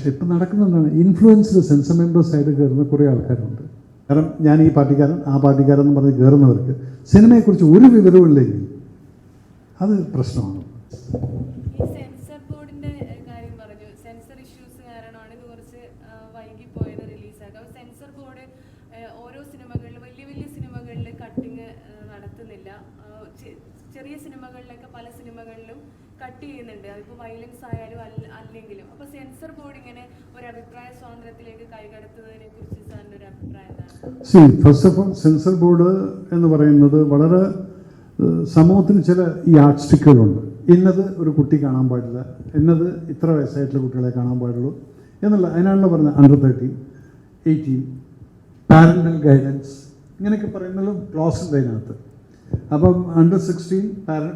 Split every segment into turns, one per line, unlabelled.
പക്ഷെ ഇപ്പം നടക്കുന്നതാണ് ഇൻഫ്ലുവൻസ്ഡ് സെൻസർ മെമ്പേഴ്സായിട്ട് കയറുന്ന കുറേ ആൾക്കാരുണ്ട്. കാരണം ഞാൻ ഈ പാർട്ടിക്കാരൻ ആ പാർട്ടിക്കാരൻ എന്ന് പറഞ്ഞ് കയറുന്നവർക്ക് സിനിമയെക്കുറിച്ച് ഒരു വിവരവും ഇല്ലെങ്കിൽ അത് പ്രശ്നമാണ്.
ഓരോ വലിയ വലിയ നടത്തുന്നില്ല. ചെറിയ സിനിമകളിലൊക്കെ പല സിനിമകളിലും കട്ട് ചെയ്യുന്നുണ്ട്. അതിപ്പോൾ വയലൻസ് ആയാലും അല്ല അല്ലെങ്കിലും. അപ്പോൾ സെൻസർ ബോർഡ് ഇങ്ങനെ ഒരു അഭിപ്രായ സ്വാതന്ത്ര്യത്തിലേക്ക് കൈകടത്തുന്നതിനെ കുറിച്ച് സാറിന്റെ ഒരു അഭിപ്രായം
see first of all censor board എന്ന് പറയുന്നത് വളരെ സമൂഹത്തിന് ചില ഈ ആർട്ട് ഇന്നത് ഒരു കുട്ടി കാണാൻ പാടില്ല. ഇന്നത് ഇത്ര വയസ്സായിട്ടുള്ള കുട്ടികളെ കാണാൻ പാടുള്ളൂ എന്നുള്ള അതിനാണല്ലോ പറഞ്ഞത് under thirteen eighteen parental guidance ഇങ്ങനെയൊക്കെ പറയുന്നതും ക്ലോസ് ഉണ്ട് അതിനകത്ത്. അപ്പം under sixteen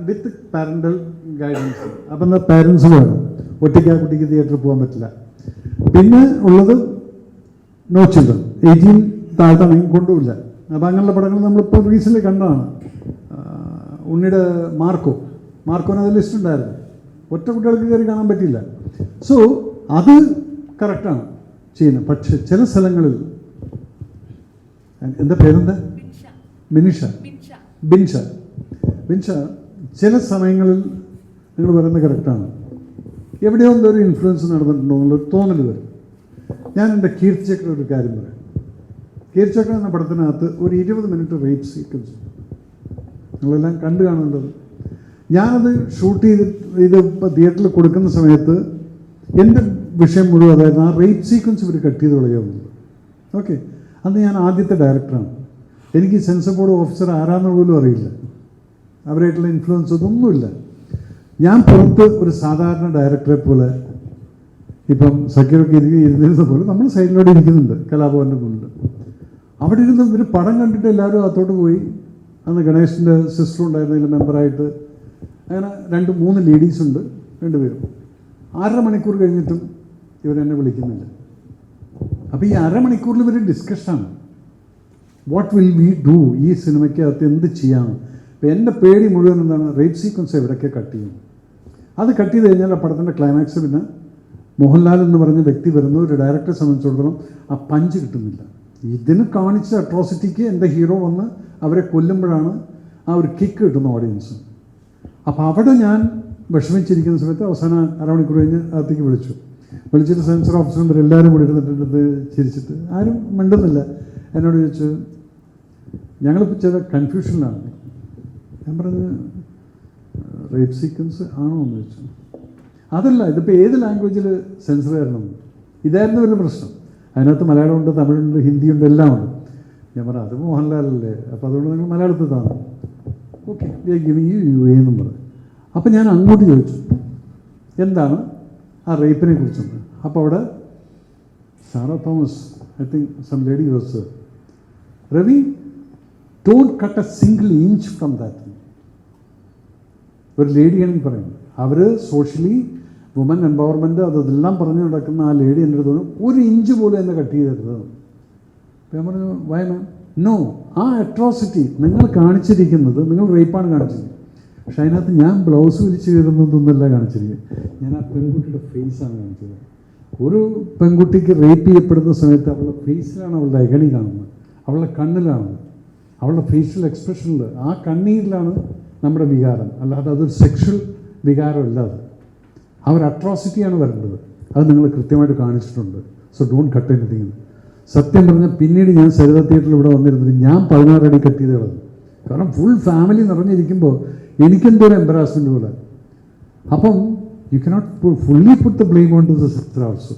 with parental guidance അപ്പം എന്താ പാരൻസ് വേണം. ഒറ്റയ്ക്ക് ആ കുട്ടിക്ക് തിയേറ്ററിൽ പോകാൻ പറ്റില്ല. പിന്നെ ഉള്ളത് നോ ചിൽഡ്രൻ എയ്റ്റീൻ താഴ്ത്താണെങ്കിൽ കൊണ്ടുമില്ല അപ്പം അങ്ങനെയുള്ള പടങ്ങൾ നമ്മളിപ്പോൾ റീസെന്റ് കണ്ടതാണ്. ഉണ്ണിയുടെ മാർക്കോ. മാർക്കോന് അത് ലിസ്റ്റ് ഉണ്ടായിരുന്നു. ഒറ്റ കുട്ടികൾക്ക് കയറി കാണാൻ പറ്റില്ല സോ അത് കറക്റ്റാണ് ചെയ്യുന്നത്. പക്ഷെ ചില സ്ഥലങ്ങളിൽ എന്താ പേരെന്താ? മിനിഷ.
ബിൻഷ.
ബിൻഷ ചില സമയങ്ങളിൽ നിങ്ങൾ പറയുന്നത് കറക്റ്റാണ്. എവിടെയോ എന്തോ ഒരു ഇൻഫ്ലുവൻസ് നടന്നിട്ടുണ്ടോ എന്നുള്ളൊരു തോന്നൽ വരും. ഞാൻ എന്റെ കീർത്തിചക്ര ഒരു കാര്യം പറയാം. കീർത്തിചക്ര എന്ന പടത്തിനകത്ത് ഒരു ഇരുപത് മിനിറ്റ് റേറ്റ് സീക്വൻസ് നിങ്ങളെല്ലാം കണ്ടു കാണേണ്ടത്. ഞാനത് ഷൂട്ട് ചെയ്ത് ഇത് തിയേറ്ററിൽ കൊടുക്കുന്ന സമയത്ത് എന്റെ വിഷയം മുഴുവൻ അതായത് ആ റേപ്പ് സീക്വൻസ് ഇവർ കട്ട് ചെയ്ത് കളയാവുന്നത് ഓക്കെ അന്ന് ഞാൻ ആദ്യത്തെ ഡയറക്ടറാണ് എനിക്ക് സെൻസർ ബോർഡ് ഓഫീസർ ആരാന്ന് പോലും അറിയില്ല. അവരായിട്ടുള്ള ഇൻഫ്ലുവൻസ് ഒന്നുമില്ല. ഞാൻ പുറത്ത് ഒരു സാധാരണ ഡയറക്ടറെ പോലെ ഇപ്പം സക്കീറൊക്കെ ഇരിക്കുക ഇരുന്നിരുന്ന പോലെ നമ്മൾ സൈഡിലൂടെ ഇരിക്കുന്നുണ്ട് കലാഭവന്റെ മുന്നിൽ. അവിടെ ഇരുന്ന് ഒരു പടം കണ്ടിട്ട് എല്ലാവരും അകത്തോട്ട് പോയി. അന്ന് ഗണേഷിന്റെ സിസ്റ്റർ ഉണ്ടായിരുന്നതിൽ മെമ്പറായിട്ട് അങ്ങനെ രണ്ട് മൂന്ന് ലേഡീസ് ഉണ്ട് രണ്ടുപേരും. അര മണിക്കൂർ കഴിഞ്ഞിട്ടും ഇവരെന്നെ വിളിക്കുന്നില്ല. അപ്പോൾ ഈ അരമണിക്കൂറിൽ ഇവർ ഡിസ്കഷനാണ് വാട്ട് വിൽ വി ഡു ഈ സിനിമയ്ക്കകത്ത്? എന്ത് ചെയ്യാം? ഇപ്പം എന്റെ പേടി മുഴുവൻ എന്താണ്? റേറ്റ് സീക്വൻസ് എവിടെയൊക്കെ കട്ട് ചെയ്യും? അത് കട്ട് ചെയ്ത് കഴിഞ്ഞാൽ ആ പടത്തിന്റെ ക്ലൈമാക്സ് പിന്നെ മോഹൻലാൽ എന്ന് പറഞ്ഞ വ്യക്തി വരുന്ന ഒരു ഡയറക്ടറെ സംബന്ധിച്ചിടത്തോളം ആ പഞ്ച് കിട്ടുന്നില്ല. ഇതിന് കാണിച്ച അട്രോസിറ്റിക്ക് എന്റെ ഹീറോ വന്ന് അവരെ കൊല്ലുമ്പോഴാണ് ആ ഒരു കിക്ക് കിട്ടുന്ന ഓഡിയൻസ് അപ്പോൾ അവിടെ ഞാൻ വിഷമിച്ചിരിക്കുന്ന സമയത്ത് അവസാനം അരമണിക്കൂർ കഴിഞ്ഞ് അകത്തേക്ക് വിളിച്ചു. വിളിച്ചിട്ട് സെൻസർ ഓഫീസർ എല്ലാവരും കൂടി ഇരുന്നിട്ട് ചിരിച്ചിട്ട് ആരും മിണ്ടുന്നില്ല. എന്നോട് ചോദിച്ചു ഞങ്ങളിപ്പോൾ ചില കൺഫ്യൂഷനിലാണ് ഞാൻ പറഞ്ഞ റേപ്പ് സീക്വൻസ് ആണോ എന്ന് ചോദിച്ചു. അതല്ല ഇതിപ്പോൾ ഏത് ലാംഗ്വേജിൽ സെൻസർ വരണം? ഇതായിരുന്നു ഒരു പ്രശ്നം. അതിനകത്ത് മലയാളമുണ്ട് തമിഴുണ്ട് ഹിന്ദിയുണ്ട് എല്ലാം ഉണ്ട്. ഞാൻ പറഞ്ഞു അത് മോഹൻലാലല്ലേ? അപ്പോൾ അതുകൊണ്ട് നിങ്ങൾ മലയാളത്തിൽ താന്നു. Okay giving you U A എന്നും പറഞ്ഞു. അപ്പം ഞാൻ അങ്ങോട്ട് ചോദിച്ചു എന്താണ് ആ റേപ്പിനെ കുറിച്ചെന്ന്? അപ്പോൾ അവിടെ Sara Thomas I think some lady was Ravi don't cut a single inch from that ഒരു ലേഡിയാണെങ്കിൽ പറയുന്നത് അവർ സോഷ്യലി വുമൻ എംപവർമെന്റ് അതെല്ലാം പറഞ്ഞു നടക്കുന്ന ആ ലേഡി എന്റെ അടുത്ത് ഒരു ഇഞ്ച് പോലും എന്നെ കട്ട് ചെയ്തരുത് ഞാൻ പറഞ്ഞു വൈ മാം നോ ആ അട്രോസിറ്റി നിങ്ങൾ കാണിച്ചിരിക്കുന്നത് നിങ്ങൾ റേപ്പാണ് കാണിച്ചിരിക്കുന്നത്. പക്ഷെ അതിനകത്ത് ഞാൻ ബ്ലൗസ് വിരിച്ച് കയറുന്നതൊന്നുമല്ല കാണിച്ചിരിക്കുന്നത്. ഞാൻ ആ പെൺകുട്ടിയുടെ ഫേസാണ് കാണിച്ചത്. ഒരു പെൺകുട്ടിക്ക് റേപ്പ് ചെയ്യപ്പെടുന്ന സമയത്ത് അവളുടെ ഫേസിലാണ് അവളുടെ അഗണി കാണുന്നത്. അവളുടെ കണ്ണിലാണ്. അവളുടെ ഫേഷ്യൽ എക്സ്പ്രഷനിൽ ആ കണ്ണീരിലാണ് നമ്മുടെ വികാരം. അല്ലാതെ അതൊരു സെക്ഷൽ വികാരമല്ല അത്. ആ ഒരു അട്രോസിറ്റിയാണ് വരേണ്ടത്. അത് നിങ്ങൾ കൃത്യമായിട്ട് കാണിച്ചിട്ടുണ്ട്. സോ ഡോണ്ട് കട്ട് എനിത്തിങ് സത്യം പറഞ്ഞാൽ പിന്നീട് ഞാൻ സരിത തിയേറ്ററിൽ ഇവിടെ വന്നിരുന്നത് ഞാൻ പതിനാറടി അടി കട്ട് ചെയ്ത് കളഞ്ഞു കാരണം ഫുൾ ഫാമിലി നിറഞ്ഞിരിക്കുമ്പോൾ എനിക്കെന്തോ ഒരു എംബറാസ്മെന്റ് പോലെ. അപ്പം you cannot fully put the blame on to the sister also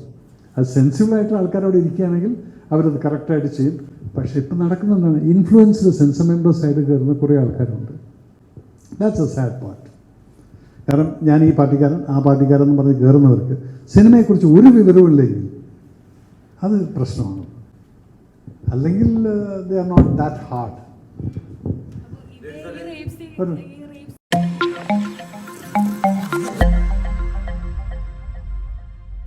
അത് ആൾക്കാർ അവിടെ ഇരിക്കുകയാണെങ്കിൽ അവരത് കറക്റ്റായിട്ട് ചെയ്യും. പക്ഷേ ഇപ്പം നടക്കുന്നതാണ് ഇൻഫ്ലുവൻസ്ഡ് സെൻസർ മെമ്പേഴ്സ് ആയിട്ട് കയറുന്ന കുറേ ആൾക്കാരുണ്ട്. ദാറ്റ്സ് എ സാഡ് പാർട്ട് കാരണം ഞാൻ ഈ പാർട്ടിക്കാരൻ ആ പാർട്ടിക്കാരൻ എന്ന് പറഞ്ഞ് കയറുന്നവർക്ക് സിനിമയെക്കുറിച്ച് ഒരു വിവരവും ഇല്ലെങ്കിൽ അത് പ്രശ്നമാണ്. അല്ലെങ്കിൽ they are not that hard ഒരു-